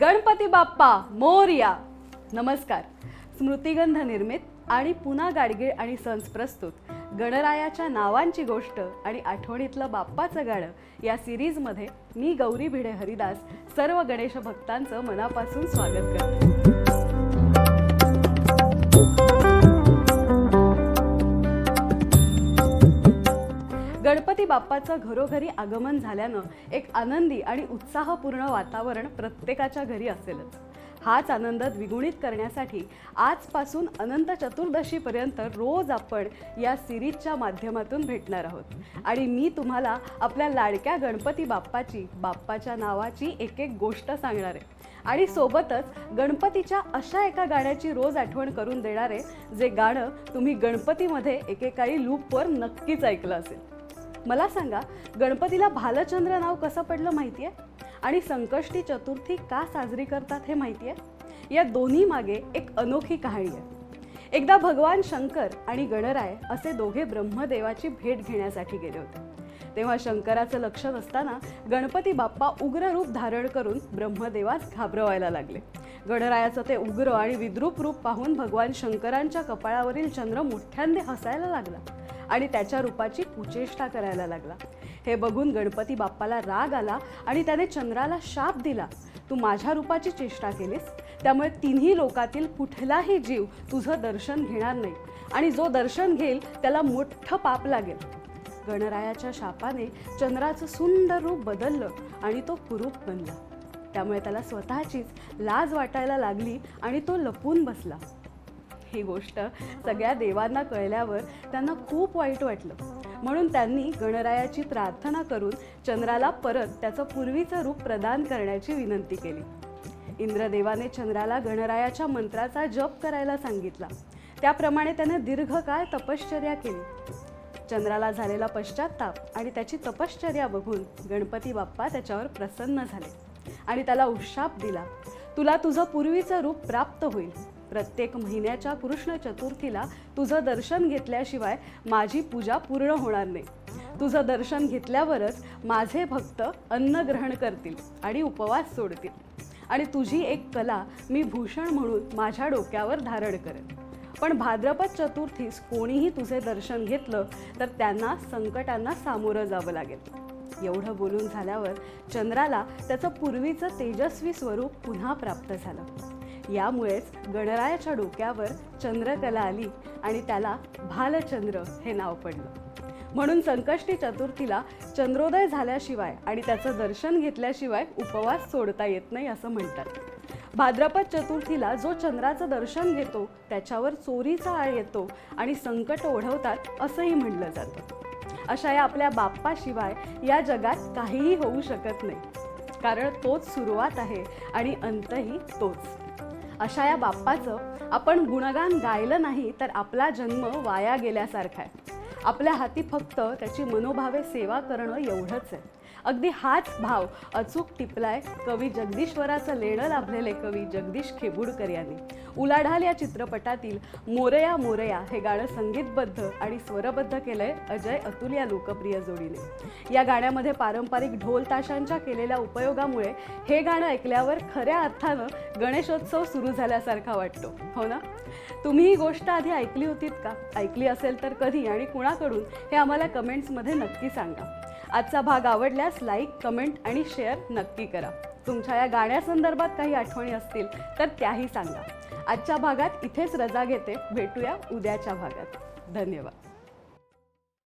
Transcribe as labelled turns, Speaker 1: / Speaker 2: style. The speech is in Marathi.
Speaker 1: गणपती बाप्पा मोरया. नमस्कार. स्मृतिगंध निर्मित आणि पुन्हा गाडगीळ आणि सन्स प्रस्तुत. गणरायाच्या नावांची गोष्ट आणि आठवणीतलं बाप्पाचं गाणं या सिरीजमध्ये मी गौरी भिडे हरिदास सर्व गणेश भक्तांचं मनापासून स्वागत करते. बाप्पाचं घरोघरी आगमन झाल्यानं एक आनंदी आणि उत्साहपूर्ण वातावरण प्रत्येकाच्या घरी असेलच. हाच आनंद द्विगुणित करण्यासाठी आजपासून अनंत चतुर्दशीपर्यंत रोज आपण या सिरीजच्या माध्यमातून भेटणार आहोत. आणि मी तुम्हाला आपल्या लाडक्या गणपती बाप्पाची बाप्पाच्या नावाची एक एक गोष्ट सांगणार आहे. आणि सोबतच गणपतीच्या अशा एका गाण्याची रोज आठवण करून देणार आहे जे गाणं तुम्ही गणपतीमध्ये एकेकाळी लूपवर नक्कीच ऐकलं असेल. मला सांगा गणपतीला भालचंद्र नाव कसं पडलं माहिती आहे आणि संकष्टी चतुर्थी का साजरी करतात हे माहिती आहे या दोन्ही मागे एक अनोखी कहाणी आहे. एकदा भगवान शंकर आणि गणराय असे दोघे ब्रह्मदेवाची भेट घेण्यासाठी गेले होते. तेव्हा शंकराचं लक्ष नसताना गणपती बाप्पा उग्र रूप धारण करून ब्रह्मदेवास घाबरवायला लागले. गणरायाचं ते उग्र आणि विद्रूप रूप पाहून भगवान शंकरांच्या कपाळावरील चंद्र मोठ्यांदे हसायला लागला आणि त्याच्या रूपाची कुचेष्टा करायला लागला. हे बघून गणपती बाप्पाला राग आला आणि त्याने चंद्राला शाप दिला. तू माझ्या रूपाची चेष्टा केलीस? त्यामुळे तिन्ही लोकातील कुठलाही जीव तुझं दर्शन घेणार नाही. आणि जो दर्शन घेईल त्याला मोठं पाप लागेल. गणरायाच्या शापाने चंद्राचं सुंदर रूप बदललं आणि तो कुरूप बनला. त्यामुळे त्याला स्वतःचीच लाज वाटायला लागली आणि तो लपून बसला. ही गोष्ट सगळ्या देवांना कळल्यावर त्यांना खूप वाईट वाटलं. म्हणून त्यांनी गणरायाची प्रार्थना करून चंद्राला परत त्याचं पूर्वीचं रूप प्रदान करण्याची विनंती केली. इंद्रदेवाने चंद्राला गणरायाच्या मंत्राचा जप करायला सांगितला. त्याप्रमाणे त्याने दीर्घकाळ तपश्चर्या केली. चंद्राला झालेला पश्चाताप आणि त्याची तपश्चर्या बघून गणपती बाप्पा त्याच्यावर प्रसन्न झाले. आणि त्याला उशाप दिला. तुला तुझं पूर्वीचं रूप प्राप्त होईल. प्रत्येक महिन्याच्या कृष्ण चतुर्थीला तुझं दर्शन घेतल्याशिवाय माझी पूजा पूर्ण होणार नाही. तुझं दर्शन घेतल्यावरच माझे भक्त अन्न ग्रहण करतील आणि उपवास सोडतील. आणि तुझी एक कला मी भूषण म्हणून माझ्या डोक्यावर धारण करेन. पण भाद्रपद चतुर्थीस कोणीही तुझे दर्शन घेतलं तर त्यांना संकटांना सामोरं जावं लागेल. एवढं बोलून झाल्यावर चंद्राला त्याचं पूर्वीचं तेजस्वी स्वरूप पुन्हा प्राप्त झालं. यामुळेच गणरायाच्या डोक्यावर चंद्रकला आली आणि त्याला भालचंद्र हे नाव पडलं. म्हणून संकष्टी चतुर्थीला चंद्रोदय झाल्याशिवाय आणि त्याचं दर्शन घेतल्याशिवाय उपवास सोडता येत नाही असं म्हणतात. भाद्रपद चतुर्थीला जो चंद्राचं दर्शन घेतो त्याच्यावर चोरीचा आळ येतो आणि संकट ओढवतात असंही म्हणलं जातं. अशा या आपल्या बाप्पाशिवाय या जगात काहीही होऊ शकत नाही. कारण तोच सुरुवात आहे आणि अंतही तोच. अशा या बाप्पाचं आपण गुणगान गायलं नाही तर आपला जन्म वाया गेल्यासारखा आहे. आपल्या हाती फक्त त्याची मनोभावे सेवा करणं एवढंच आहे. अगदी हाच भाव अचूक टिपलाय कवी जगदीश्वराचं लेणं लाभलेले कवी जगदीश खेबुडकर यांनी. उलाढाल या चित्रपटातील मोरया मोरया हे गाणं संगीतबद्ध आणि स्वरबद्ध केलंय अजय अतुल या लोकप्रिय जोडीने. या गाण्यामध्ये पारंपरिक ढोल ताशांच्या केलेल्या उपयोगामुळे हे गाणं ऐकल्यावर खऱ्या अर्थानं गणेशोत्सव सुरू झाल्यासारखा वाटतो. हो ना? तुम्ही ही गोष्ट आधी ऐकली होतीत का? ऐकली असेल तर कधी आणि कुणाकडून हे आम्हाला कमेंट्समध्ये नक्की सांगा. आजचा भाग आवडल्यास लाईक कमेंट आणि शेअर नक्की करा. तुमच्या या गाण्यासंदर्भात काही आठवणी असतील तर त्याही सांगा. आजच्या भागात इथेच रजा घेते. भेटूया उद्याच्या भागात. धन्यवाद.